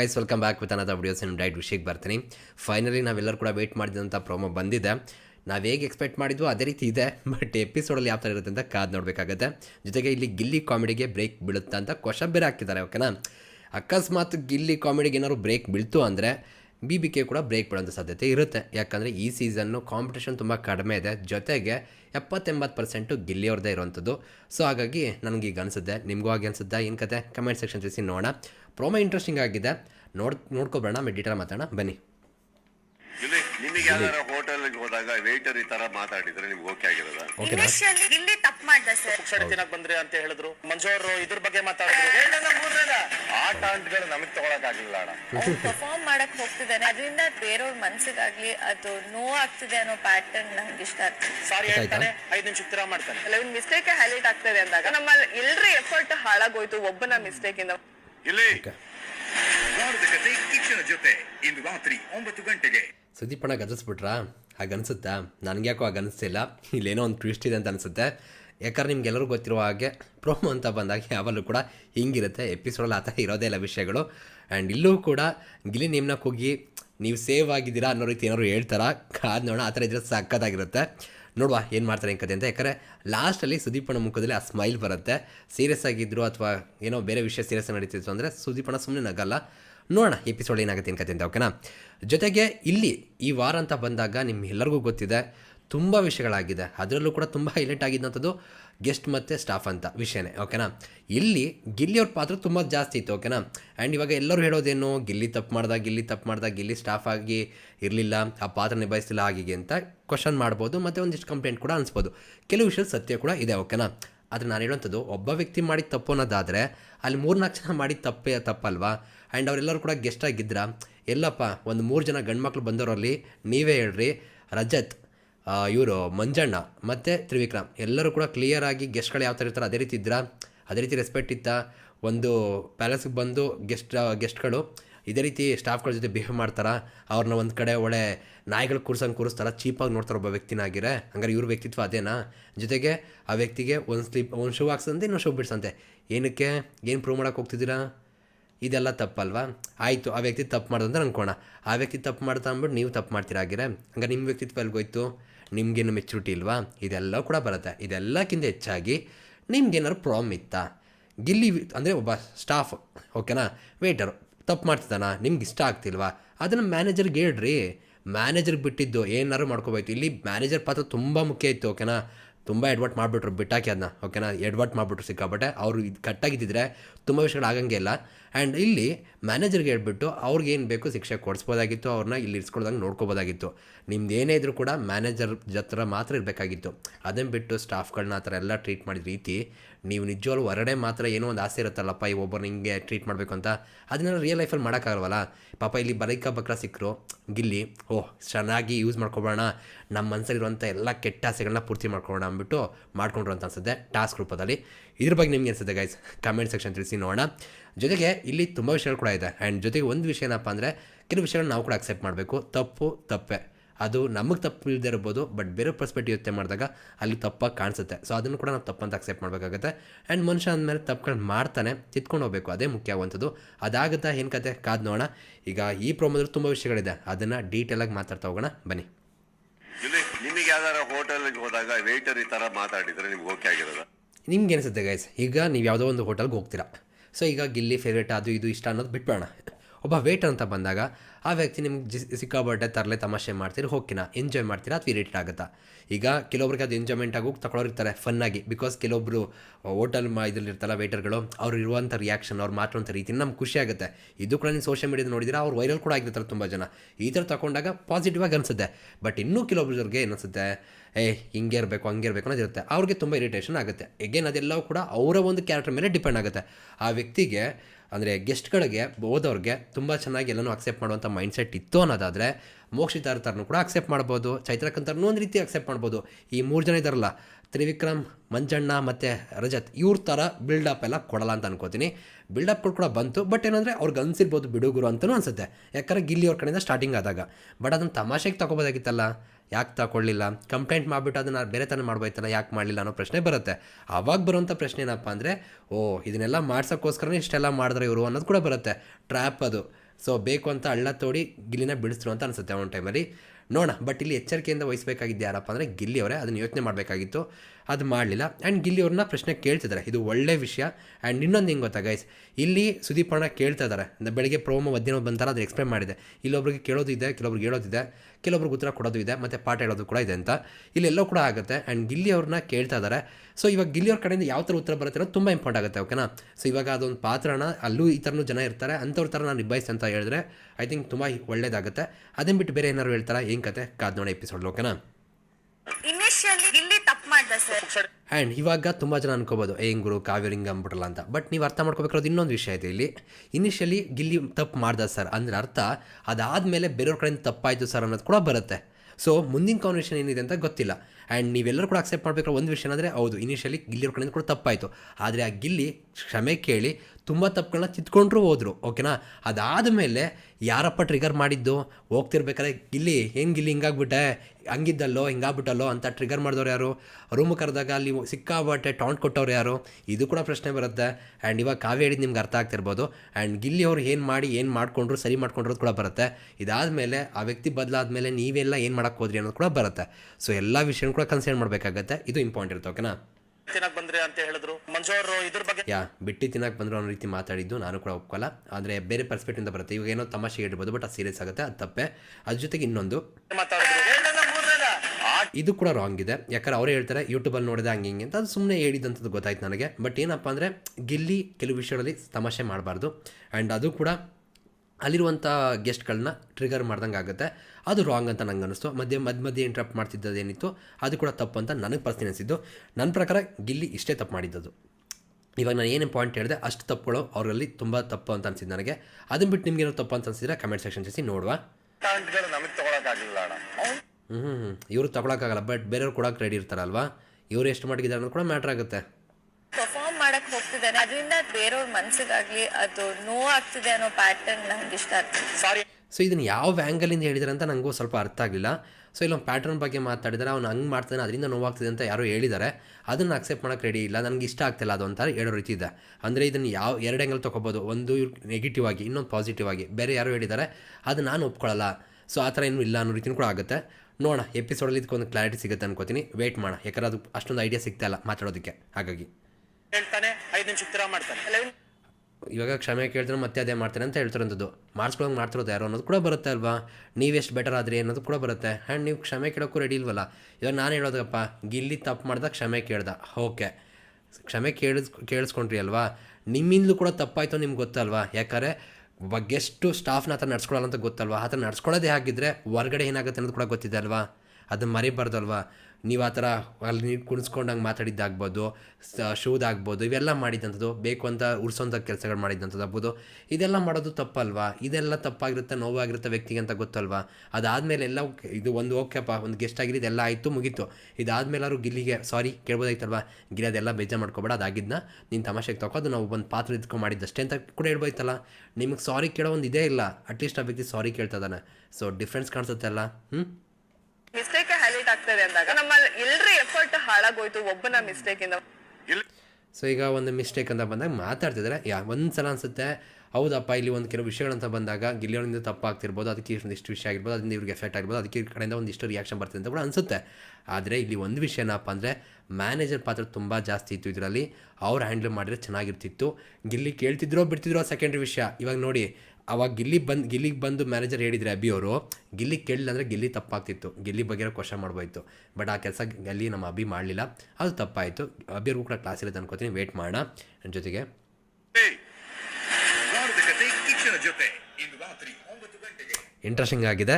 Guys welcome back with another videos ನಿಮ್ಮ diet ವಿಷಯಕ್ಕೆ ಬರ್ತೀನಿ. ಫೈನಲಿ ನಾವೆಲ್ಲರೂ ಕೂಡ ವೇಟ್ ಮಾಡಿದಂಥ ಪ್ರೋಮೊ ಬಂದಿದೆ. ನಾವು ಹೇಗೆ ಎಕ್ಸ್ಪೆಕ್ಟ್ ಮಾಡಿದ್ವು ಅದೇ ರೀತಿ ಇದೆ. ಬಟ್ ಎಪಿಸೋಡಲ್ಲಿ ಯಾವ ಥರ ಇರುತ್ತೆ ಅಂತ ಕಾದು ನೋಡಬೇಕಾಗತ್ತೆ. ಜೊತೆಗೆ ಇಲ್ಲಿ ಗಿಲ್ಲಿ ಕಾಮಿಡಿಗೆ ಬ್ರೇಕ್ ಬೀಳುತ್ತಾ ಅಂತ ಕ್ವಶನ್ ಬೇರೆ ಹಾಕಿದ್ದಾರೆ ಓಕೆನಾ ಅಕಸ್ಮಾತ್ ಗಿಲ್ಲಿ ಕಾಮಿಡಿಗೆ ಏನಾದ್ರು ಬ್ರೇಕ್ ಬೀಳ್ತು ಅಂದರೆ ಬಿ ಬಿ ಕೆ ಕೂಡ ಬ್ರೇಕ್ ಬೀಳೋಂಥ ಸಾಧ್ಯತೆ ಇರುತ್ತೆ. ಯಾಕಂದರೆ ಈ ಸೀಸನ್ನು ಕಾಂಪಿಟೇಷನ್ ತುಂಬ ಕಡಿಮೆ ಇದೆ. ಜೊತೆಗೆ ಎಪ್ಪತ್ತೆಂಬತ್ತು ಪರ್ಸೆಂಟು ಗಿಲ್ಲಿಯವ್ರದ್ದೇ ಇರುವಂಥದ್ದು. ಸೊ ಹಾಗಾಗಿ ನನಗೆ ಈಗ ಅನಿಸುತ್ತೆ, ನಿಮಗೂ ಹಾಗೆ ಅನಿಸುತ್ತೆ? ಏನು ಕತೆ? ಕಮೆಂಟ್ ಸೆಕ್ಷನ್ ತಿಳಿಸಿ ನೋಡೋಣ. ಪ್ರೋಮೋ ಇಂಟ್ರೆಸ್ಟಿಂಗ್ ಆಗಿದೆ. ನೋಡ್ ನೋಡ್ಕೊಬೇಡ ಆಮೇಲೆ ಡೀಟೇಲ್ ಮಾತಾಡೋಣ. ಬನ್ನಿ. ಇಲ್ಲಿ ನಿಮಗೆ ಯಾವ್ದಾರ ಹೋಟೆಲ್ಗೆ ಹೋದಾಗ ವೇಟರ್ ಈ ತರ ಮಾತಾಡಿದ್ರೆ ನಿಮ್ಗೆ ಓಕೆ ಆಗಿರೋದ? ಇನಿಷಿಯಲಿ ಇಲ್ಲಿ ತಪ್ಪು ಮಾಡ್ದ ಸರ್. ಪುಕ್ಷಣಿ ತಿನ್ನಕ್ ಬಂದ್ರಿ ಅಂತ ಹೇಳಿದ್ರು. ಮಂಜು ಅವರು ಇದ್ರ ಬಗ್ಗೆ ಮಾತಾಡಿದ್ರು. ಆಟ ಅಂಟ್ಗಳು ನಮಗ್ ತಗೊಳಕ್ ಆಗ್ಲಿಲ್ಲ ಅಣ್ಣ. ಅವ್ನು ಪರ್ಫಾರ್ಮ್ ಮಾಡಕ್ ಹೋಗ್ತಿದ್ದಾನೆ. ಅದರಿಂದ ಬೇರೆಯವ್ರ ಮನ್ಸಿಗಾಗ್ಲಿ ಅದು ನೋವಾಗ್ತಿದೆ ಅನ್ನೋ ಪ್ಯಾಟರ್ನ್ ನಂಗೆ ಇಷ್ಟ ಆಗ್ತದೆ ಸಾರಿ? ಹೇಳ್ತಾನೆ. ಐದ್ ನಿಮಿಷ ತಿರಾ ಮಾಡ್ತಾನೆ. ಕೆಲವೊಂದು ಮಿಸ್ಟೇಕ್ ಹೈಲೈಟ್ ಆಗ್ತದೆ ಅಂದಾಗ. ನಮ್ಮ ಎಲ್ರ ಎಫರ್ಟ್ ಹಾಳಾಗೋಯ್ತು ಒಬ್ಬನ ಮಿಸ್ಟೇಕ್ ಇಂದ. ಇಲ್ಲಿ. ವಾರದ ಕತೆ ಕಿಚ್ಚನ ಜೊತೆ ಇಂದು ರಾತ್ರಿ ಒಂಬತ್ತು ಗಂಟೆಗೆ. ಸುದೀಪಣ್ಣ ಗದಿಸ್ಬಿಟ್ರಾ? ಹಾಗೆ ಅನಿಸುತ್ತಾ ನನಗೆ ಯಾಕೋ ಹಾಗೆ ಅನಿಸ್ತಿಲ್ಲ ಇಲ್ಲೇನೋ ಒಂದು ಟ್ವಿಸ್ಟ್ ಇದೆ ಅಂತ ಅನಿಸುತ್ತೆ ಯಾಕಂದ್ರೆ ನಿಮ್ಗೆಲ್ಲರಿಗೂ ಗೊತ್ತಿರುವ ಹಾಗೆ ಪ್ರೋಮೋ ಅಂತ ಬಂದಾಗ ಯಾವಾಗಲೂ ಕೂಡ ಹಿಂಗಿರುತ್ತೆ. ಎಪಿಸೋಡಲ್ಲಿ ಆ ಥರ ಇರೋದೇ ಇಲ್ಲ ವಿಷಯಗಳು. ಆ್ಯಂಡ್ ಇಲ್ಲೂ ಕೂಡ ಗಿಲಿ ನೇಮ್ನ ಹೋಗಿ ನೀವು ಸೇವ್ ಆಗಿದ್ದೀರಾ ಅನ್ನೋ ರೀತಿ ಏನಾದ್ರು ಹೇಳ್ತಾರ? ಕಾದ್ ನೋಡೋಣ ಆ ಥರ ಇದ್ರೆ ಸಕ್ಕತ್ತಾಗಿರುತ್ತೆ ನೋಡುವ ಏನು ಮಾಡ್ತಾರೆ ಕತೆ ಅಂತ. ಯಾಕಂದರೆ ಲಾಸ್ಟಲ್ಲಿ ಸುದೀಪಣ್ಣ ಮುಖದಲ್ಲಿ ಆ ಸ್ಮೈಲ್ ಬರುತ್ತೆ. ಸೀರಿಯಸ್ ಆಗಿದ್ರು ಅಥವಾ ಏನೋ ಬೇರೆ ವಿಷಯ ಸೀರಿಯಸ್ ನಡೀತಿತ್ತು ಅಂದರೆ ಸುದೀಪಣ್ಣ ಸುಮ್ಮನೆ ನಗಲ್ಲ. ನೋಡೋಣ ಎಪಿಸೋಡ್ ಏನಾಗುತ್ತೆ ಏನು ಕತೆ ಅಂತ ಓಕೆನಾ ಜೊತೆಗೆ ಇಲ್ಲಿ ಈ ವಾರ ಅಂತ ಬಂದಾಗ ನಿಮ್ಮೆಲ್ಲರಿಗೂ ಗೊತ್ತಿದೆ ತುಂಬ ವಿಷಯಗಳಾಗಿದೆ. ಅದರಲ್ಲೂ ಕೂಡ ತುಂಬ ಹೈಲೈಟ್ ಆಗಿದ್ದಂಥದ್ದು ಗೆಸ್ಟ್ ಮತ್ತು ಸ್ಟಾಫ್ ಅಂತ ವಿಷಯನೇ ಓಕೆನಾ ಇಲ್ಲಿ ಗಿಲ್ಲಿಯವ್ರ ಪಾತ್ರ ತುಂಬ ಜಾಸ್ತಿ ಇತ್ತು ಓಕೆನಾ ಆ್ಯಂಡ್ ಇವಾಗ ಎಲ್ಲರೂ ಹೇಳೋದೇನು, ಗಿಲ್ಲಿ ತಪ್ಪು ಮಾಡ್ದ, ಗಿಲ್ಲಿ ತಪ್ಪು ಮಾಡ್ದ, ಗಿಲ್ಲಿ ಸ್ಟಾಫ್ ಆಗಿ ಇರಲಿಲ್ಲ, ಆ ಪಾತ್ರ ನಿಭಾಯಿಸಿಲ್ಲ ಹಾಗೆ ಅಂತ ಕ್ವಶನ್ ಮಾಡ್ಬೋದು, ಮತ್ತು ಒಂದಿಷ್ಟು ಕಂಪ್ಲೇಂಟ್ ಕೂಡ ಅನಿಸ್ಬೋದು. ಕೆಲವು ವಿಷಯ ಸತ್ಯ ಕೂಡ ಇದೆ ಓಕೆನಾ ಆದರೆ ನಾನು ಹೇಳುವಂಥದ್ದು ಒಬ್ಬ ವ್ಯಕ್ತಿ ಮಾಡಿದ ತಪ್ಪು ಅನ್ನೋದಾದರೆ ಅಲ್ಲಿ ಮೂರ್ನಾಲ್ಕು ಜನ ಮಾಡಿದ ತಪ್ಪೇ ತಪ್ಪಲ್ವಾ? ಆ್ಯಂಡ್ ಅವರೆಲ್ಲರೂ ಕೂಡ ಗೆಸ್ಟ್ ಆಗಿದ್ರ ಎಲ್ಲಪ್ಪ, ಒಂದು ಮೂರು ಜನ ಗಂಡು ಮಕ್ಕಳು ಬಂದವರಲ್ಲಿ ನೀವೇ ಹೇಳ್ರಿ, ರಜತ್ ಇವರು ಮಂಜಣ್ಣ ಮತ್ತು ತ್ರಿವಿಕ್ರಮ್. ಎಲ್ಲರೂ ಕೂಡ ಕ್ಲಿಯರ್ ಆಗಿ ಗೆಸ್ಟ್ಗಳು ಯಾವ ಥರ ಇರ್ತಾರೆ ಅದೇ ರೀತಿ ಇದ್ರಾ. ಅದೇ ರೀತಿ ರೆಸ್ಪೆಕ್ಟ್ ಇತ್ತ. ಒಂದು ಪ್ಯಾಲೇಸ್ಗೆ ಬಂದು ಗೆಸ್ಟ್ ಗೆಸ್ಟ್ಗಳು ಇದೇ ರೀತಿ ಸ್ಟಾಫ್ಗಳ ಜೊತೆ ಬಿಹೇವ್ ಮಾಡ್ತಾರೆ. ಅವ್ರನ್ನ ಒಂದು ಕಡೆ ಒಳ್ಳೆ ನಾಯಿಗಳು ಕೂರ್ಸಂಗೆ ಕೂರಿಸ್ತಾರೆ. ಚೀಪಾಗಿ ನೋಡ್ತಾರೆ ಒಬ್ಬ ವ್ಯಕ್ತಿನಾಗಿರೆ ಹಂಗಾರೆ ಇವ್ರ ವ್ಯಕ್ತಿತ್ವ ಅದೇನಾ? ಜೊತೆಗೆ ಆ ವ್ಯಕ್ತಿಗೆ ಒಂದು ಸ್ಲೀಪ್ ಒಂದು ಶೂ ಹಾಕ್ಸಂತೆ, ಇನ್ನೊಂದು ಶೂ ಬಿಡ್ಸಂತೆ. ಏನಕ್ಕೆ? ಏನು ಪ್ರೂವ್ ಮಾಡೋಕೆ ಹೋಗ್ತಿದ್ದೀರಾ? ಇದೆಲ್ಲ ತಪ್ಪಲ್ವಾ? ಆಯಿತು, ಆ ವ್ಯಕ್ತಿ ತಪ್ಪು ಮಾಡೋದು ಅಂತ ಅನ್ಕೋಣ. ಆ ವ್ಯಕ್ತಿ ತಪ್ಪು ಮಾಡ್ತಾ ಅಂದ್ಬಿಟ್ಟು ನೀವು ತಪ್ಪು ಮಾಡ್ತೀರಾ ಆಗಿರೆ ಹಂಗೆ ನಿಮ್ಮ ವ್ಯಕ್ತಿತ್ವ ಎಲ್ಗೋಯ್ತು? ನಿಮ್ಗೇನು ಮೆಚುರಿಟಿ ಇಲ್ವಾ? ಇದೆಲ್ಲ ಕೂಡ ಬರುತ್ತೆ. ಇದೆಲ್ಲಕ್ಕಿಂತ ಹೆಚ್ಚಾಗಿ ನಿಮ್ಗೇನಾದ್ರು ಪ್ರಾಬ್ಲಮ್ ಇತ್ತಾ? ಗಿಲ್ಲಿ ಅಂದರೆ ಒಬ್ಬ ಸ್ಟಾಫ್ ಓಕೆನಾ ವೇಟರು ತಪ್ಪು ಮಾಡ್ತಿದ್ದಾನ? ನಿಮ್ಗೆ ಇಷ್ಟ ಆಗ್ತಿಲ್ವಾ? ಅದನ್ನು ಮ್ಯಾನೇಜರ್ಗೆ ಹೇಳ್ರಿ. ಮ್ಯಾನೇಜರ್ಗೆ ಬಿಟ್ಟಿದ್ದು ಏನಾದ್ರು ಮಾಡ್ಕೋಬೇಕು ಇಲ್ಲಿ ಮ್ಯಾನೇಜರ್ ಪಾತ್ರ ತುಂಬ ಮುಖ್ಯ ಇತ್ತು ಓಕೆನಾ ತುಂಬ ಎಡ್ವರ್ಟ್ ಮಾಡಿಬಿಟ್ರು, ಬಿಟ್ಟಾಕಿ ಅದನ್ನ ಓಕೆನಾ ಎಡ್ವರ್ಟ್ ಮಾಡಿಬಿಟ್ರು ಸಿಕ್ಕಾಬಟ್ಟೆ ಅವರು ಇದು ಕಟ್ಟಾಗಿದ್ದಿದ್ರೆ ತುಂಬ ವಿಷಯಗಳು ಆಗಂಗೆ ಇಲ್ಲ. ಆ್ಯಂಡ್ ಇಲ್ಲಿ ಮ್ಯಾನೇಜರ್ಗೆ ಹೇಳ್ಬಿಟ್ಟು ಅವ್ರಿಗೆ ಏನು ಬೇಕು ಶಿಕ್ಷೆ ಕೊಡಿಸ್ಬೋದಾಗಿತ್ತು ಅವ್ರನ್ನ ಇಲ್ಲಿ ಇರಿಸ್ಕೊಳ್ದಂಗೆ ನೋಡ್ಕೋಬೋದಾಗಿತ್ತು. ನಿಮ್ದು ಏನೇ ಇದ್ರೂ ಕೂಡ ಮ್ಯಾನೇಜರ್ ಜತ್ರ ಮಾತ್ರ ಇರಬೇಕಾಗಿತ್ತು. ಅದನ್ನು ಬಿಟ್ಟು ಸ್ಟಾಫ್ಗಳನ್ನ ಆ ಥರ ಎಲ್ಲ ಟ್ರೀಟ್ ಮಾಡಿದ ರೀತಿ ನೀವು ನಿಜವಾಗ್ಲೂ ಹೊರಡೆ ಮಾತ್ರ ಏನೋ ಒಂದು ಆಸೆ ಇರುತ್ತಲ್ಲಪ್ಪ, ಈ ಒಬ್ಬರು ಹಿಂಗೆ ಟ್ರೀಟ್ ಮಾಡಬೇಕು ಅಂತ. ಅದನ್ನೆಲ್ಲ ರಿಯಲ್ ಲೈಫಲ್ಲಿ ಮಾಡೋಕ್ಕಾಗಲ್ವಲ್ಲ? ಪಾಪ ಇಲ್ಲಿ ಬರೈಕ ಬಕ್ರ ಸಿಕ್ಕರು ಗಿಲ್ಲಿ ಓಹ್ ಚೆನ್ನಾಗಿ ಯೂಸ್ ಮಾಡ್ಕೊಬೋಣ ನಮ್ಮ ಮನಸ್ಸಲ್ಲಿರುವಂಥ ಎಲ್ಲ ಕೆಟ್ಟ ಆಸೆಗಳನ್ನ ಪೂರ್ತಿ ಮಾಡ್ಕೊಳ್ಳೋಣ ಅಂದ್ಬಿಟ್ಟು ಮಾಡ್ಕೊಂಡ್ರು ಅಂತ ಅನ್ಸುತ್ತೆ ಟಾಸ್ಕ್ ರೂಪದಲ್ಲಿ. ಇದ್ರ ಬಗ್ಗೆ ನಿಮ್ಗೆ ಅನ್ಸುತ್ತೆ ಗೈಸ್ ಕಮೆಂಟ್ ಸೆಕ್ಷನ್ ತಿಳಿಸಿ. ನೋಡೋಣ. ಜೊತೆಗೆ ಇಲ್ಲಿ ತುಂಬ ವಿಷಯಗಳು ಕೂಡ ಇದೆ. ಆ್ಯಂಡ್ ಜೊತೆಗೆ ಒಂದು ವಿಷಯ ಏನಪ್ಪ ಅಂದರೆ ಕೆಲವು ವಿಷಯಗಳನ್ನ ನಾವು ಕೂಡ ಅಕ್ಸೆಪ್ಟ್ ಮಾಡಬೇಕು. ತಪ್ಪು ತಪ್ಪೆ. ಅದು ನಮಗೆ ತಪ್ಪು ಇಲ್ಲದೆ ಇರ್ಬೋದು ಬಟ್ ಬೇರೆ ಪರ್ಸ್ಪೆಕ್ಟಿವ್ ಯೋಚನೆ ಮಾಡಿದಾಗ ಅಲ್ಲಿ ತಪ್ಪಾಗಿ ಕಾಣಿಸುತ್ತೆ. ಸೊ ಅದನ್ನು ಕೂಡ ನಾವು ತಪ್ಪಂತ ಅಕ್ಸೆಪ್ಟ್ ಮಾಡಬೇಕಾಗುತ್ತೆ. ಆ್ಯಂಡ್ ಮನುಷ್ಯ ಅಂದಮೇಲೆ ತಪ್ಪುಗಳು ಮಾಡ್ತಾನೆ ತಿತ್ಕೊಂಡು ಹೋಗಬೇಕು. ಅದೇ ಮುಖ್ಯ ಆಗುವಂಥದ್ದು ಅದಾಗುತ್ತಾ ಏನು ಕತೆ? ಕಾದು ನೋಡೋಣ. ಈಗ ಈ ಪ್ರೋಮೋದಲ್ಲಿ ತುಂಬ ವಿಷಯಗಳಿದೆ. ಅದನ್ನು ಡೀಟೇಲಾಗಿ ಮಾತಾಡ್ತಾ ಹೋಗೋಣ. ಬನ್ನಿ. ನಿಮಗೆ ಯಾವ್ದಾರ ಹೋಟೆಲ್ಗೆ ಹೋದಾಗ ವೇಟರ್ ಈ ಥರ ಮಾತಾಡಿದ್ರೆ ನಿಮ್ಗೆ ಓಕೆ ಆಗಿರೋದ? ನಿಮ್ಗೆ ಅನಿಸುತ್ತೆ ಗೈಸ್ ಈಗ ನೀವು ಯಾವುದೋ ಒಂದು ಹೋಟೆಲ್ಗೆ ಹೋಗ್ತೀರಾ. ಸೊ ಈಗ ಗಿಲ್ಲಿ ಫೇವ್ರೇಟ್ ಅದು ಇದು ಇಷ್ಟ ಅನ್ನೋದು ಬಿಟ್ಬೇಡ ಒಬ್ಬ ವೇಟರ್ ಅಂತ ಬಂದಾಗ, ಆ ವ್ಯಕ್ತಿ ನಿಮ್ಗೆ ಜಿ ಸಿಕ್ಕಾಬಟ್ಟೆ ತರಲೆ ತಮಾಷೆ ಮಾಡ್ತೀರಿ ಹೋಗ್ಕಿನ ಎಂಜಾಯ್ ಮಾಡ್ತೀರಾ ಅಥವಾ ಇರಿಟೇಟ್ ಆಗುತ್ತಾ? ಈಗ ಕೆಲವೊಬ್ರಿಗೆ ಅದು ಎಂಜಾಯ್ಮೆಂಟ್ ಆಗೋಗಿ ತಗೊಳ್ಳೋರಿರ್ತಾರೆ ಫನ್ನಾಗಿ ಬಿಕಾಸ್ ಕೆಲವೊಬ್ಬರು ಹೋಟೆಲ್ ಮಾ ಇದ್ರಲ್ಲಿರ್ತಾರಲ್ಲ ವೇಟರ್ಗಳು ಅವ್ರು ಇರುವಂಥ ರಿಯಾಕ್ಷನ್ ಅವ್ರು ಮಾತಾಡುವಂಥ ರೀತಿ ನಮ್ಗೆ ಖುಷಿ ಆಗುತ್ತೆ. ಇದು ಕೂಡ ನೀವು ಸೋಷಿಯಲ್ ಮೀಡಿಯಾದ ನೋಡಿದ್ರೆ ಅವ್ರು ವೈರಲ್ ಕೂಡ ಆಗಿರ್ತಾರೆ ತುಂಬ ಜನ. ಈ ಥರ ತಗೊಂಡಾಗ ಪಾಸಿಟಿವ್ ಆಗಿ ಅನಿಸುತ್ತೆ. ಬಟ್ ಇನ್ನೂ ಕೆಲವೊಬ್ಬರಿಗೆ ಏನನ್ಸುತ್ತೆ ಏ, ಹಿಂಗೆ ಇರಬೇಕು, ಹಂಗೆ ಇರಬೇಕು ಅನ್ನೋದಿರುತ್ತೆ ಅವ್ರಿಗೆ ತುಂಬ ಇರಿಟೇಷನ್ ಆಗುತ್ತೆ. ಎಗೇನ್ ಅದೆಲ್ಲವೂ ಕೂಡ ಅವರ ಒಂದು ಕ್ಯಾರೆಕ್ಟರ್ ಮೇಲೆ ಡಿಪೆಂಡ್ ಆಗುತ್ತೆ. ಆ ವ್ಯಕ್ತಿಗೆ ಅಂದರೆ ಗೆಸ್ಟ್ಗಳಿಗೆ ಹೋದವ್ರಿಗೆ ತುಂಬ ಚೆನ್ನಾಗಿ ಎಲ್ಲನೂ ಅಕ್ಸೆಪ್ಟ್ ಮಾಡುವಂಥ ಮೈಂಡ್ಸೆಟ್ ಇತ್ತು ಅನ್ನೋದಾದರೆ ಮೋಕ್ಷಿತಾರ ಥರನೂ ಕೂಡ ಅಕ್ಸೆಪ್ಟ್ ಮಾಡ್ಬೋದು ಚೈತ್ರಕಂತರ್ನೂ ಒಂದು ರೀತಿ ಅಕ್ಸೆಪ್ಟ್ ಮಾಡ್ಬೋದು. ಈ ಮೂರು ಜನ ಇದ್ದಾರಲ್ಲ ತ್ರಿವಿಕ್ರಮ್, ಮಂಜಣ್ಣ ಮತ್ತು ರಜತ್, ಇವ್ರ ಥರ ಬಿಲ್ಡಪ್ ಎಲ್ಲ ಕೊಡಲ್ಲ ಅಂತ ಅನ್ಕೋತೀನಿ. ಬಿಲ್ಡಪ್ಗಳು ಕೂಡ ಬಂತು ಬಟ್ ಏನಂದರೆ ಅವ್ರಿಗೆ ಅನಿಸಿರ್ಬೋದು ಬಿಡುಗುರು ಅಂತಲೂ ಅನಿಸುತ್ತೆ. ಯಾಕಂದರೆ ಗಿಲ್ಲಿ ಅವ್ರ ಕಡೆಯಿಂದ ಸ್ಟಾರ್ಟಿಂಗ್ ಆದಾಗ. ಬಟ್ ಅದನ್ನು ತಮಾಷೆಗೆ ತಗೋಬೋದಾಗಿತ್ತಲ್ಲ? ಯಾಕೆ ತಗೊಳ್ಳಿಲ್ಲ? ಕಂಪ್ಲೇಂಟ್ ಮಾಡಿಬಿಟ್ಟು ಅದನ್ನು ಬೇರೆ ಥರ ಮಾಡ್ಬೋಯ್ತಲ್ಲ, ಯಾಕೆ ಮಾಡಲಿಲ್ಲ ಅನ್ನೋ ಪ್ರಶ್ನೆ ಬರುತ್ತೆ. ಆವಾಗ ಬರುವಂಥ ಪ್ರಶ್ನೆ ಏನಪ್ಪ ಅಂದರೆ, ಓ, ಇದನ್ನೆಲ್ಲ ಮಾಡ್ಸೋಕ್ಕೋಸ್ಕರನೇ ಇಷ್ಟೆಲ್ಲ ಮಾಡಿದ್ರೆ ಇವರು ಅನ್ನೋದು ಕೂಡ ಬರುತ್ತೆ. ಟ್ರ್ಯಾಪ್ ಅದು. ಸೊ ಬೇಕು ಅಂತ ಹಳ್ಳ ತೋಡಿ ಗಿಲ್ಲಿನ ಬಿಡಿಸ್ರು ಅಂತ ಅನಿಸುತ್ತೆ ಒಂದು ಟೈಮಲ್ಲಿ ನೋಡೋಣ ಬಟ್ ಇಲ್ಲಿ ಎಚ್ಚರಿಕೆಯಿಂದ ವಹಿಸಬೇಕಾಗಿದ್ದು ಯಾರಪ್ಪ ಅಂದರೆ ಗಿಲ್ಲಿ ಅವರೇ ಅದನ್ನು ಯೋಚನೆ ಮಾಡಬೇಕಾಗಿತ್ತು. ಅದು ಮಾಡಲಿಲ್ಲ. ಆ್ಯಂಡ್ ಗಿಲ್ಲಿ ಅವ್ರನ್ನ ಪ್ರಶ್ನೆ ಕೇಳ್ತಿದ್ದಾರೆ ಇದು ಒಳ್ಳೆ ವಿಷಯ. ಆ್ಯಂಡ್ ಇನ್ನೊಂದು ಹಿಂಗೆ ಗೊತ್ತಾ ಗೈಸ್ ಇಲ್ಲಿ ಸುದೀಪ್ ಅಣ್ಣ ಕೇಳ್ತಾ ಇದ್ದಾರೆ ಬೆಳಗ್ಗೆ ಪ್ರೋಮೋ ಮಧ್ಯಾಹ್ನ ಬಂತಾರೆ ಅದು ಎಕ್ಸ್ಪ್ಲೇನ್ ಮಾಡಿದೆ. ಇಲ್ಲೊಬ್ರಿಗೆ ಕೇಳೋದು ಇದೆ, ಕೆಲವೊಬ್ರಿಗೆ ಹೇಳೋದಿದೆ ಕೆಲವೊಬ್ರಿಗೆ ಉತ್ತರ ಕೊಡೋದು ಇದೆ, ಮತ್ತು ಪಾಠ ಹೇಳೋದು ಕೂಡ ಇದೆ ಅಂತ. ಇಲ್ಲೆಲ್ಲೋ ಕೂಡ ಆಗುತ್ತೆ. ಆ್ಯಂಡ್ ಗಿಲ್ಲಿ ಅವ್ರನ್ನ ಕೇಳ್ತಾ ಇದ್ದಾರೆ ಸೊ ಇವಾಗ ಗಿಲ್ಲಿ ಅವ್ರ ಕಡೆಯಿಂದ ಯಾವ ಥರ ಉತ್ತರ ಬರುತ್ತೆ ಅನ್ನೋದು ತುಂಬ ಇಂಪಾರ್ಟ್ ಆಗುತ್ತೆ ಓಕೆನಾ ಸೊ ಇವಾಗ ಅದೊಂದು ಪಾತ್ರನ, ಅಲ್ಲೂ ಈ ಥರನೂ ಜನ ಇರ್ತಾರೆ. ಅಂಥವ್ರ ಥರ ನಾನು ನಿಭಾಯಿಸಿ ಅಂತ ಹೇಳಿದ್ರೆ ಐ ಥಿಂಕ್ ತುಂಬ ಒಳ್ಳೇದಾಗುತ್ತೆ. ಅದನ್ನು ಬಿಟ್ಟು ಬೇರೆ ಏನಾದ್ರು ಹೇಳ್ತಾರೆ? ಏನು ಕತೆ? ಕಾದ್ ನೋಡಿ ಎಪಿಸೋಡ್ ಓಕೆನಾ ಮಾಡ್ದ ಸರ್ ಇವಾಗ ತುಂಬ ಜನ ಅನ್ಕೋಬೋದು, ಏ ಗುರು ಕಾವೇರಿ ಹಿಂಗೆ ಅಂದ್ಬಿಟ್ರಲ್ಲ ಅಂತ. ಬಟ್ ನೀವು ಅರ್ಥ ಮಾಡ್ಕೋಬೇಕಾದ್ರೆ ಇನ್ನೊಂದು ವಿಷಯ ಇದೆ ಇಲ್ಲಿ. ಇನಿಷಿಯಲಿ ಗಿಲ್ಲಿ ತಪ್ಪು ಮಾಡ್ದ ಸರ್ ಅಂದ್ರೆ ಅರ್ಥ, ಅದಾದಮೇಲೆ ಬೇರೆಯವ್ರ ಕಡೆಯಿಂದ ತಪ್ಪಾಯಿತು ಸರ್ ಅನ್ನೋದು ಕೂಡ ಬರುತ್ತೆ. ಸೊ ಮುಂದಿನ ಕಾನ್ವರ್ಸೇಷನ್ ಏನಿದೆ ಅಂತ ಗೊತ್ತಿಲ್ಲ. ಆ್ಯಂಡ್ ನೀವೆಲ್ಲರೂ ಕೂಡ ಅಕ್ಸೆಪ್ಟ್ ಮಾಡಬೇಕಾದ್ರೆ ಒಂದು ವಿಷಯ ಅಂದರೆ ಹೌದು ಇನಿಷಿಯಲಿ ಗಿಲ್ಲಿಯವ್ರ ಕಡೆಯಿಂದ ಕೂಡ ತಪ್ಪಾಯಿತು. ಆದರೆ ಆ ಗಿಲ್ಲಿ ಕ್ಷಮೆ ಕೇಳಿ ತುಂಬ ತಪ್ಪುಗಳನ್ನ ಚಿತ್ಕೊಂಡ್ರು ಹೋದರು ಓಕೆನಾ ಅದಾದ ಮೇಲೆ ಯಾರಪ್ಪ ಟ್ರಿಗರ್ ಮಾಡಿದ್ದು? ಹೋಗ್ತಿರ್ಬೇಕಾದ್ರೆ, ಗಿಲ್ಲಿ, ಏನು ಗಿಲ್ಲಿ, ಹಿಂಗಾಗ್ಬಿಟ್ಟೆ? ಹಂಗಿದ್ದಲ್ಲೋ, ಹಿಂಗಾಗ್ಬಿಟ್ಟಲ್ಲೋ? ಅಂತ ಟ್ರಿಗರ್ ಮಾಡಿದವ್ರು ಯಾರು? ರೂಮ್ ಕರೆದಾಗ ಅಲ್ಲಿ ಸಿಕ್ಕಾಬಟ್ಟೆ ಟಾಂಟ್ ಕೊಟ್ಟವ್ರು ಯಾರು? ಇದು ಕೂಡ ಪ್ರಶ್ನೆ ಬರುತ್ತೆ. ಆ್ಯಂಡ್ ಇವಾಗ ಕಾವ್ಯ ಹೇಳಿದ್ದು ನಿಮ್ಗೆ ಅರ್ಥ ಆಗ್ತಿರ್ಬೋದು. ಆ್ಯಂಡ್ ಗಿಲ್ಲಿ ಅವ್ರು ಏನು ಮಾಡಿ, ಏನು ಮಾಡ್ಕೊಂಡ್ರು, ಸರಿ ಮಾಡ್ಕೊಂಡ್ರು ಕೂಡ ಬರುತ್ತೆ. ಇದಾದ ಮೇಲೆ ಆ ವ್ಯಕ್ತಿ ಬದಲಾದ ಮೇಲೆ ನೀವೆಲ್ಲ ಏನು ಮಾಡಕ್ಕೆ ಹೋದ್ರಿ ಅನ್ನೋದು ಕೂಡ ಬರುತ್ತೆ. ಸೊ ಎಲ್ಲ ವಿಷಯನೂ ಕೂಡ ಕನ್ಸಿಡರ್ ಮಾಡಬೇಕಾಗತ್ತೆ. ಇದು ಇಂಪಾರ್ಟೆಂಟ್ ಇರುತ್ತೆ ಓಕೆನಾ ತಿನ್ನಕ್ ಬಂದ್ರೆ ಅಂತ ಹೇಳಿದ್ರು. ಮಂಜು ಅವರು ಇದ್ರ ಬಗ್ಗೆ ಯಾ ಬಿಟ್ಟು ತಿನ್ನಕ್ ಬಂದ್ರು ಅನ್ನೋ ರೀತಿ ಮಾತಾಡಿದ್ದು ನಾನು ಕೂಡ ಒಪ್ಕೊಲ್ಲ. ಆದರೆ ಬೇರೆ ಪರ್ಸ್ಪೆಕ್ಟಿಂದ ಬರುತ್ತೆ. ಇವಾಗ ಏನೋ ತಮಾಷೆ ಹೇಳ್ಬೋದು ಬಟ್ ಅದು ಸೀರಿಯಸ್ ಆಗುತ್ತೆ ಅದು ತಪ್ಪೆ. ಅದ್ರ ಜೊತೆಗೆ ಇನ್ನೊಂದು ಇದು ಕೂಡ ರಾಂಗ್ ಇದೆ. ಯಾಕಂದ್ರೆ ಅವರೇ ಹೇಳ್ತಾರೆ ಯೂಟ್ಯೂಬಲ್ಲಿ ನೋಡಿದೆ ಹಂಗೆ ಹಿಂಗೆ ಅಂತ. ಅದು ಸುಮ್ಮನೆ ಹೇಳಿದಂಥದ್ದು ಗೊತ್ತಾಯ್ತು ನನಗೆ. ಬಟ್ ಏನಪ್ಪ ಅಂದರೆ ಗಿಲ್ಲಿ ಕೆಲವು ವಿಷಯಗಳಲ್ಲಿ ತಮಾಷೆ ಮಾಡಬಾರ್ದು. ಆ್ಯಂಡ್ ಅದು ಕೂಡ ಅಲ್ಲಿರುವಂಥ ಗೆಸ್ಟ್ಗಳನ್ನ ಟ್ರಿಗರ್ ಮಾಡ್ದಂಗೆ ಆಗುತ್ತೆ. ಅದು ರಾಂಗ್ ಅಂತ ನಂಗೆ ಅನ್ನಿಸ್ತು ಮಧ್ಯೆ ಮಧ್ಯ ಮಧ್ಯೆ ಇಂಟ್ರಪ್ಟ್ ಮಾಡ್ತಿದ್ದದೇನಿತ್ತು ಅದು ಕೂಡ ತಪ್ಪು ಅಂತ ನನಗೆ ಪರ್ಸ್ತಿ ಅನಿಸಿದ್ದು ನನ್ನ ಪ್ರಕಾರ ಗಿಲ್ಲಿ ಇಷ್ಟೇ ತಪ್ಪು ಮಾಡಿದ್ದದು. ಇವಾಗ ನಾನು ಏನೇನು ಪಾಯಿಂಟ್ ಹೇಳಿದೆ ಅಷ್ಟು ತಪ್ಪುಗಳು ಅವರಲ್ಲಿ ತುಂಬ ತಪ್ಪು ಅಂತ ಅನಿಸಿದ್ದು ನನಗೆ. ಅದನ್ನ ಬಿಟ್ಟು ನಿಮ್ಗೇನೋ ತಪ್ಪು ಅಂತ ಅನಿಸಿದ್ರೆ ಕಮೆಂಟ್ ಸೆಕ್ಷನ್ చేసి ನೋಡುವ. ನಮಗೆ ಹ್ಞೂ ಇವರು ತಗೊಳಕ್ಕಾಗಲ್ಲ ಬಟ್ ಬೇರೆಯವ್ರು ಕೊಡೋಕೆ ರೆಡಿ ಇರ್ತಾರಲ್ವಾ? ಇವರು ಎಷ್ಟು ಮಾಡಿದ್ದಾರೆ ಅನ್ನೋದು ಕೂಡ ಮ್ಯಾಟ್ರ್ ಆಗುತ್ತೆ. ಹೋಗ್ತಿದ್ದಾನೆ ಅದರಿಂದ ಬೇರೆಯವ್ರ ಮನ್ಸಿಗಾಗ್ಲಿ ಅದು ನೋವಾಗ್ತಿದೆ ಅನ್ನೋ ಪ್ಯಾಟರ್ನ್ ನಂಗೆ ಇಷ್ಟ ಆಗ್ತದೆ ಸಾರಿ ಸೊ ಇದನ್ನು ಯಾವ ಆ್ಯಂಗಲಿಂದ ಹೇಳಿದಾರೆ ಅಂತ ನನಗೂ ಸ್ವಲ್ಪ ಅರ್ಥ ಆಗಲಿಲ್ಲ. ಸೊ ಇಲ್ಲೊಂದು ಪ್ಯಾಟರ್ನ್ ಬಗ್ಗೆ ಮಾತಾಡಿದರೆ. ಅವ್ನು ಹಂಗೆ ಮಾಡ್ತಾನೆ ಅದರಿಂದ ನೋವಾಗ್ತಿದೆ ಅಂತ ಯಾರೋ ಹೇಳಿದ್ದಾರೆ ಅದನ್ನು ಅಕ್ಸೆಪ್ಟ್ ಮಾಡೋಕ್ಕೆ ರೆಡಿ ಇಲ್ಲ. ನನಗೆ ಇಷ್ಟ ಆಗ್ತಿಲ್ಲ ಅದು ಅಂತ ಹೇಳೋ ರೀತಿ ಇದೆ. ಅಂದರೆ ಇದನ್ನು ಯಾವ ಎರಡು ಆ್ಯಂಗಲ್ ತೊಗೋಬೋದು. ಒಂದು ನೆಗೆಟಿವ್ ಆಗಿ ಇನ್ನೊಂದು ಪಾಸಿಟಿವ್ ಆಗಿ. ಬೇರೆ ಯಾರೋ ಹೇಳಿದ್ದಾರೆ ಅದು ನಾನು ಒಪ್ಕೊಳ್ಳಲ್ಲ ಸೊ ಆ ಥರ ಏನೂ ಇಲ್ಲ ಅನ್ನೋ ರೀತಿನೂ ಕೂಡ ಆಗುತ್ತೆ. ನೋಡೋಣ ಎಪಿಸೋಡಲ್ಲಿ ಇದಕ್ಕೊಂದು ಕ್ಲಾರಿಟಿ ಸಿಗುತ್ತೆ ಅನ್ಕೋತೀನಿ. ವೇಟ್ ಮಾಡೋಣ. ಯಾಕಂದ್ರೆ ಅದು ಅಷ್ಟೊಂದು ಐಡಿಯಾ ಸಿಗ್ತಾ ಇಲ್ಲ ಮಾತಾಡೋದಕ್ಕೆ. ಹಾಗಾಗಿ. ಹೇಳ್ತಾನೆ. ಐದು ನಿಮಿಷ ತಿರಾ ಮಾಡ್ತಾನೆ. ಇವಾಗ ಕ್ಷಮೆ ಕೇಳಿದ್ರೆ ಮತ್ತೆ ಅದೇ ಮಾಡ್ತಾರೆ ಅಂತ ಹೇಳ್ತಿರೋಂಥದ್ದು. ಮಾಡಿಸ್ಕೊಳಂಗೆ ಮಾಡ್ತಿರೋದು ಯಾರು ಅನ್ನೋದು ಕೂಡ ಬರುತ್ತೆ ಅಲ್ವಾ? ನೀವೆಷ್ಟು ಬೆಟರ್ ಆದ್ರಿ ಅನ್ನೋದು ಕೂಡ ಬರುತ್ತೆ. ಆ್ಯಂಡ್ ನೀವು ಕ್ಷಮೆ ಕೇಳೋಕ್ಕೂ ರೆಡಿ ಇಲ್ವಲ್ಲ? ಇವಾಗ ನಾನು ಹೇಳೋದಪ್ಪ ಗಿಲ್ಲಿ ತಪ್ಪು ಮಾಡ್ದಾಗ ಕ್ಷಮೆ ಕೇಳ್ದ. ಓಕೆ ಕ್ಷಮೆ ಕೇಳಿಸ್ ಕೇಳಿಸ್ಕೊಂಡ್ರಿ ಅಲ್ವಾ? ನಿಮ್ಮಿಂದಲೂ ಕೂಡ ತಪ್ಪಾಯ್ತು ನಿಮ್ಗೆ ಗೊತ್ತಲ್ವಾ? ಯಾಕಂದರೆ ಗೆಸ್ಟು ಸ್ಟಾಫ್ನ ಹತ್ರ ನಡ್ಸ್ಕೊಳ್ಳಲ್ಲ ಅಂತ ಗೊತ್ತಲ್ವಾ? ಆ ಥರ ನಡ್ಸ್ಕೊಳ್ಳೋದೇ ಆಗಿದ್ದರೆ ಹೊರಗಡೆ ಏನಾಗುತ್ತೆ ಅನ್ನೋದು ಕೂಡ ಗೊತ್ತಿದೆ ಅಲ್ವಾ? ಅದನ್ನು ಮರಿಬಾರ್ದಲ್ವಾ ನೀವು ಆ ಥರ ಅಲ್ಲಿ ನೀವು ಕುಣಿಸ್ಕೊಂಡಂಗೆ ಮಾತಾಡಿದ್ದಾಗ್ಬೋದು ಶೂದಾಗ್ಬೋದು, ಇವೆಲ್ಲ ಮಾಡಿದಂಥದ್ದು, ಬೇಕು ಅಂತ ಉರ್ಸೋಂಥ ಕೆಲಸಗಳು ಮಾಡಿದಂಥದ್ದು ಆಗ್ಬೋದು. ಇದೆಲ್ಲ ಮಾಡೋದು ತಪ್ಪಲ್ವಾ? ಇದೆಲ್ಲ ತಪ್ಪಾಗಿರುತ್ತೆ, ನೋವಾಗಿರುತ್ತೆ ವ್ಯಕ್ತಿಗೆ ಅಂತ ಗೊತ್ತಲ್ವಾ? ಅದಾದಮೇಲೆ ಎಲ್ಲ ಇದು ಒಂದು ಓಕೆಪ್ಪ ಒಂದು ಗೆಸ್ಟ್ ಆಗಿರೋದು ಇದೆಲ್ಲ ಆಯಿತು, ಮುಗೀತು. ಇದಾದ್ಮೇಲಾದ್ರು ಗಿಲ್ಲಿಗೆ, ಸಾರಿ, ಕೇಳ್ಬೋದಾಯ್ತಲ್ವಾ? ಗಿಲ್ಲಿ ಅದೆಲ್ಲ ಬೇಜಾರು ಮಾಡ್ಕೊಬೇಡ ಅದಾಗಿದ್ದನ್ನ ನೀನು ತಮಾಷೆಗೆ ತಗೋ ಅದು ನಾವು ಒಂದು ಪಾತ್ರ ಇದ್ಕೊಂಡು ಮಾಡಿದ್ದಷ್ಟೇ ಅಂತ ಕೂಡ ಹೇಳ್ಬೋಯ್ತಲ್ಲ. ನಿಮಗೆ ಸಾರಿ ಕೇಳೋ ಒಂದು ಇದೇ ಇಲ್ಲ. ಅಟ್ಲೀಸ್ಟ್ ಆ ವ್ಯಕ್ತಿ ಸಾರಿ ಕೇಳ್ತಾ ಇದ್ದಾನೆ. ಸೊ, ಡಿಫ್ರೆನ್ಸ್ ಕಾಣಿಸುತ್ತೆ ಅಲ್ಲ? ಹ್ಞೂ ಆಗ್ತದೆ ಅಂದಾಗ ನಮ್ಮ ಎಲ್ಲರ ಎಫರ್ಟ್ ಹಾಳಾಗೋಯ್ತು ಒಬ್ಬನ ಮಿಸ್ಟೇಕ್ ಇಂದ. ಸೊ ಈಗ ಒಂದು ಮಿಸ್ಟೇಕ್ ಅಂತ ಬಂದಾಗ ಮಾತಾಡ್ತಿದ್ರೆ. ಯಾ ಒಂದು ಸಲ ಅನಿಸುತ್ತೆ ಹೌದಪ್ಪ ಇಲ್ಲಿ ಒಂದು ಕೆಲವು ವಿಷಯಗಳಂತ ಬಂದಾಗ ಗಿಲ್ಲಿಯವರಿಂದ ತಪ್ಪಾಗ್ತಿರ್ಬೋದು ಅದಕ್ಕೆ ಇಷ್ಟು ವಿಷಯ ಆಗಿರ್ಬೋದು ಅದರಿಂದ ಇವ್ರಿಗೆ ಎಫೆಕ್ಟ್ ಆಗಿರ್ಬೋದು ಅದಕ್ಕೆ ಈ ಕಡೆಯಿಂದ ಒಂದಿಷ್ಟು ರಿಯಾಕ್ಷನ್ ಬರ್ತದೆ ಅಂತ ಕೂಡ ಅನಿಸುತ್ತೆ. ಆದರೆ ಇಲ್ಲಿ ಒಂದು ವಿಷಯ ಏನಪ್ಪ ಅಂದರೆ ಮ್ಯಾನೇಜರ್ ಪಾತ್ರ ತುಂಬ ಜಾಸ್ತಿ ಇತ್ತು ಇದರಲ್ಲಿ. ಅವ್ರು ಹ್ಯಾಂಡಲ್ ಮಾಡಿದ್ರೆ ಚೆನ್ನಾಗಿರ್ತಿತ್ತು. ಗಿಲ್ಲಿ ಕೇಳ್ತಿದ್ರೋ ಬಿಡ್ತಿದ್ರೋ ಸೆಕೆಂಡ್ರಿ ವಿಷಯ. ಇವಾಗ ನೋಡಿ ಅವಾಗ ಗಿಲ್ಲಿ ಬಂದು, ಗಿಲ್ಲಿಗೆ ಬಂದು ಮ್ಯಾನೇಜರ್ ಹೇಳಿದರೆ ಅಭಿ ಅವರು, ಗಿಲ್ಲಿ ಕೇಳಿಲ್ಲ ಅಂದರೆ ಗಿಲ್ಲಿ ತಪ್ಪಾಗ್ತಿತ್ತು. ಗಿಲ್ಲಿ ಬಗ್ಗೆ ಕ್ವಶನ್ ಮಾಡ್ಬೋಯ್ತು. ಬಟ್ ಆ ಕೆಲಸ ಅಲ್ಲಿ ನಮ್ಮ ಅಭಿ ಮಾಡಲಿಲ್ಲ. ಅದು ತಪ್ಪಾಯಿತು. ಅಭಿಯವ್ರಿಗೂ ಕೂಡ ಕ್ಲಾಸ್ ಇರುತ್ತೆ ಅನ್ಕೋತೀನಿ. ವೇಟ್ ಮಾಡೋಣ. ನನ್ನ ಜೊತೆಗೆ. ಇಂಟ್ರೆಸ್ಟಿಂಗ್ ಆಗಿದೆ.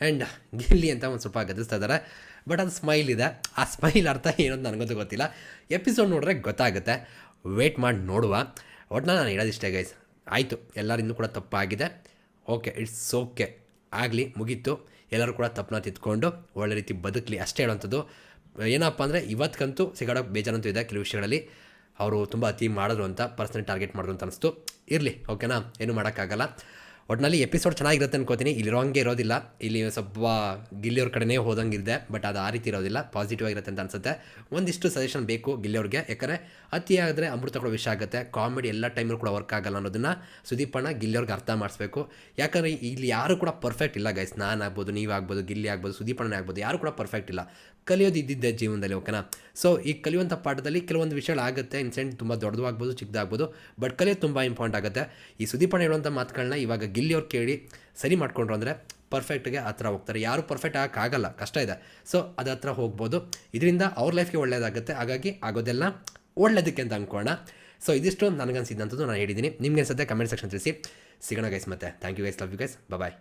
ಆ್ಯಂಡ್ ಗಿಲ್ಲಿ ಅಂತ ಒಂದು ಸ್ವಲ್ಪ ಗದಿಸ್ತಾ ಇದ್ದಾರೆ ಬಟ್ ಅದು ಸ್ಮೈಲ್ ಇದೆ. ಆ ಸ್ಮೈಲ್ ಅರ್ಥ ಏನು ಅಂತ ನನಗಂತೂ ಗೊತ್ತಿಲ್ಲ. ಎಪಿಸೋಡ್ ನೋಡಿದ್ರೆ ಗೊತ್ತಾಗುತ್ತೆ. ವೇಟ್ ಮಾಡಿ, ನೋಡುವ. ಒಟ್ಟು ನಾನು ಹೇಳೋದಿಷ್ಟೇ ಗೈಸ್ ಆಯಿತು ಎಲ್ಲರಿಂದ ಕೂಡ ತಪ್ಪಾಗಿದೆ. Okay, it's okay. ಆಗಲಿ, ಮುಗೀತು. ಎಲ್ಲರೂ ಕೂಡ ತಪ್ಪನ್ನ ತಿದ್ಕೊಂಡು ಒಳ್ಳೆ ರೀತಿ ಬದುಕಲಿ ಅಷ್ಟೇ ಹೇಳೋಂಥದ್ದು ಏನಪ್ಪ ಅಂದರೆ ಇವತ್ತಿಗಂತೂ ಸಿಗಾಡೋಕೆ ಬೇಜಾರಂತೂ ಇದೆ ಕೆಲವು ವಿಷಯಗಳಲ್ಲಿ. ಅವರು ತುಂಬ ಅತಿ ಮಾಡಿದ್ರು ಅಂತ, ಪರ್ಸನಲ್ ಟಾರ್ಗೆಟ್ ಮಾಡಿದ್ರು ಅಂತ ಅನಿಸ್ತು. ಇರಲಿ, ಓಕೆನಾ? ಏನು ಮಾಡೋಕ್ಕಾಗಲ್ಲ. ಒಟ್ಟಿನಲ್ಲಿ ಎಪಿಸೋಡ್ ಚೆನ್ನಾಗಿರುತ್ತೆ ಅನ್ಕೋತೀನಿ. ಇಲ್ಲಿರೋಂಗೆ ಇರೋದಿಲ್ಲ. ಇಲ್ಲಿ ಸ್ವಲ್ಪ ಗಿಲ್ಲಿಯವ್ರ ಕಡೆನೇ ಹೋದಂಗಿದೆ ಬಟ್ ಅದು ಆ ರೀತಿ ಇರೋದಿಲ್ಲ. ಪಾಸಿಟಿವ್ ಆಗಿರುತ್ತೆ ಅಂತ ಅನ್ಸುತ್ತೆ. ಒಂದಿಷ್ಟು ಸಜೆಷನ್ ಬೇಕು ಗಿಲ್ಲಿಯವ್ರಿಗೆ. ಯಾಕಂದರೆ ಅತಿಯಾದರೆ ಅಮೃತ ಕೂಡ ವಿಷಯ ಆಗುತ್ತೆ. ಕಾಮಿಡಿ ಎಲ್ಲ ಟೈಮಲ್ಲೂ ಕೂಡ ವರ್ಕ್ ಆಗಲ್ಲ ಅನ್ನೋದನ್ನು ಸುದೀಪಣ್ಣ ಗಿಲ್ಲಿಯವ್ರಿಗೆ ಅರ್ಥ ಮಾಡಿಸ್ಬೇಕು. ಯಾಕಂದರೆ ಇಲ್ಲಿ ಯಾರು ಕೂಡ ಪರ್ಫೆಕ್ಟ್ ಇಲ್ಲ ಗೈಸ್ ನಾನು ಆಗ್ಬೋದು ನೀವಾಗ್ಬೋದು ಗಿಲ್ಲಿ ಆಗ್ಬೋದು ಸುದೀಪಣ್ಣ ಆಗ್ಬೋದು, ಯಾರು ಕೂಡ ಪರ್ಫೆಕ್ಟ್ ಇಲ್ಲ. ಕಲಿಯೋದು ಇದ್ದಿದ್ದೆ ಜೀವನದಲ್ಲಿ ಓಕೆನಾ ಸೊ ಈ ಕಲಿಯುವಂಥ ಪಾಠದಲ್ಲಿ ಕೆಲವೊಂದು ವಿಷಯಗಳಾಗುತ್ತೆ ಇನ್ಸಿಡೆಂಟ್ ತುಂಬ ದೊಡ್ಡದು ಆಗ್ಬೋದು ಚಿಕ್ಕದಾಗ್ಬೋದು ಬಟ್ ಕಲಿಯೋದು ತುಂಬ ಇಂಪಾರ್ಟೆಂಟ್ ಆಗುತ್ತೆ. ಈ ಸುದೀಪಣ್ಣ ಹೇಳುವಂಥ ಮಾತುಗಳನ್ನ ಇವಾಗ ಗಿಲ್ಲಿಯವ್ರು ಕೇಳಿ ಸರಿ ಮಾಡಿಕೊಂಡ್ರು ಅಂದರೆ ಪರ್ಫೆಕ್ಟ್ಗೆ ಆ ಥರ ಹೋಗ್ತಾರೆ. ಯಾರು ಪರ್ಫೆಕ್ಟ್ ಆಗೋಕ್ಕಾಗಲ್ಲ ಕಷ್ಟ ಇದೆ. ಸೊ ಅದು ಹತ್ರ ಹೋಗ್ಬೋದು. ಇದರಿಂದ ಅವ್ರ ಲೈಫ್ಗೆ ಒಳ್ಳೆಯದಾಗುತ್ತೆ ಹಾಗಾಗಿ ಆಗೋದೆಲ್ಲ ಒಳ್ಳೇದಕ್ಕೆ ಅಂತ ಅಂದ್ಕೋಣ ಸೊ ಇದಿಷ್ಟು. ನನಗನ್ಸಿದ್ದಂಥದ್ದು ನಾನು ಹೇಳಿದ್ದೀನಿ. ನಿಮಗೆ ಅನ್ಸುತ್ತೆ ಕಮೆಂಟ್ ಸೆಕ್ಷನ್ ತಿಳಿಸಿ. ಸಿಗೋಣ ಗೈಸ್ ಮತ್ತೆ. Thank you guys love you guys bye